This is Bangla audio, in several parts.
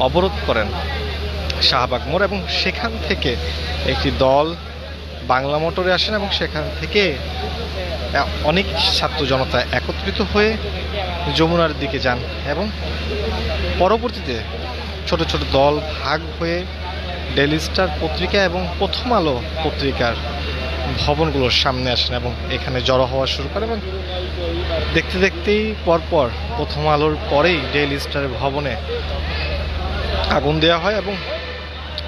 অবরোধ করেন শাহবাগ মোড় এবং সেখান থেকে একটি দল বাংলা মোটরে আসেন এবং সেখান থেকে অনেক ছাত্র জনতা একত্রিত হয়ে যমুনার দিকে যান এবং পরবর্তীতে ছোট ছোট দল ভাগ হয়ে ডেলি স্টার পত্রিকা এবং প্রথম আলো পত্রিকার ভবনগুলোর সামনে আসেন এবং এখানে জড়ো হওয়া শুরু করে এবং দেখতে দেখতেই পরপর প্রথম আলোর পরেই ডেইলি স্টারের ভবনে আগুন দেওয়া হয় এবং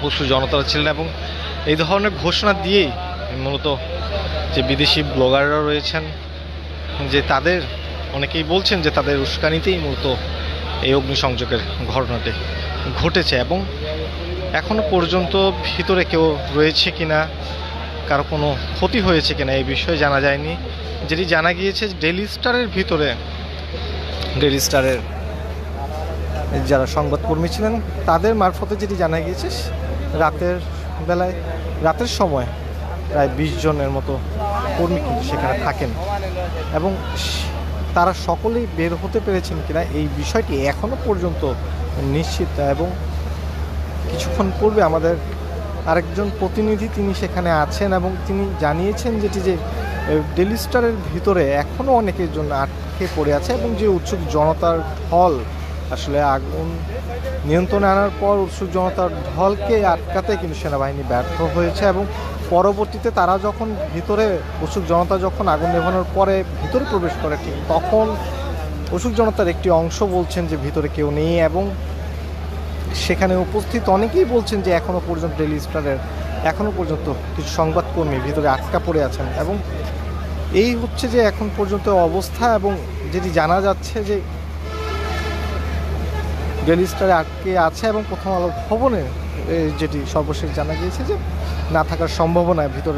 পশু জনতারা ছিলেন এবং এই ধরনের ঘোষণা দিয়েই মূলত যে বিদেশি ব্লগাররা রয়েছেন, যে তাদের, অনেকেই বলছেন যে তাদের উস্কানিতেই মূলত এই অগ্নিসংযোগের ঘটনাটি ঘটেছে এবং এখনও পর্যন্ত ভিতরে কেউ রয়েছে কিনা, কারও কোনো ক্ষতি হয়েছে কিনা এই বিষয়ে জানা যায়নি। যেটি জানা গিয়েছে ডেলি স্টারের ভিতরে ডেলি স্টারের যারা সংবাদকর্মী ছিলেন, তাদের মারফতে যেটি জানা গিয়েছে, রাতের বেলায়, রাতের সময় প্রায় বিশ জনের মতো কর্মী কিন্তু সেখানে থাকেন। এবং তারা সকলেই বের হতে পেরেছেন কিনা এই বিষয়টি এখনও পর্যন্ত নিশ্চিত এবং কিছুক্ষণ পূর্বে আমাদের আরেকজন প্রতিনিধি তিনি সেখানে আছেন এবং তিনি জানিয়েছেন যেটি যে, ডেলি স্টারের ভিতরে এখনও অনেকের জন্য আটকে পড়ে আছে এবং যে উৎসুক জনতার ঢল আসলে আগুন নিয়ন্ত্রণে আনার পর উৎসুক জনতার ঢলকে আটকাতে কিন্তু সেনাবাহিনী ব্যর্থ হয়েছে এবং পরবর্তীতে তারা যখন ভিতরে, উৎসুক জনতা যখন আগুন নেভানোর পরে ভিতরে প্রবেশ করে ঠিক তখন উৎসুক জনতার একটি অংশ বলছেন যে ভিতরে কেউ নেই এবং সেখানে উপস্থিত অনেকেই বলছেন যে এখনও পর্যন্ত ডেলি স্টারের এখনও পর্যন্ত কিছু সংবাদকর্মী ভিতরে আটকা পড়ে আছেন এবং এই হচ্ছে যে এখন পর্যন্ত অবস্থা এবং যেটি জানা যাচ্ছে যে ডেলি স্টারে আটকে আছে এবং প্রথম আলো ভবনে যেটি সর্বশেষ জানা গিয়েছে যে না থাকার সম্ভাবনায় ভিতরে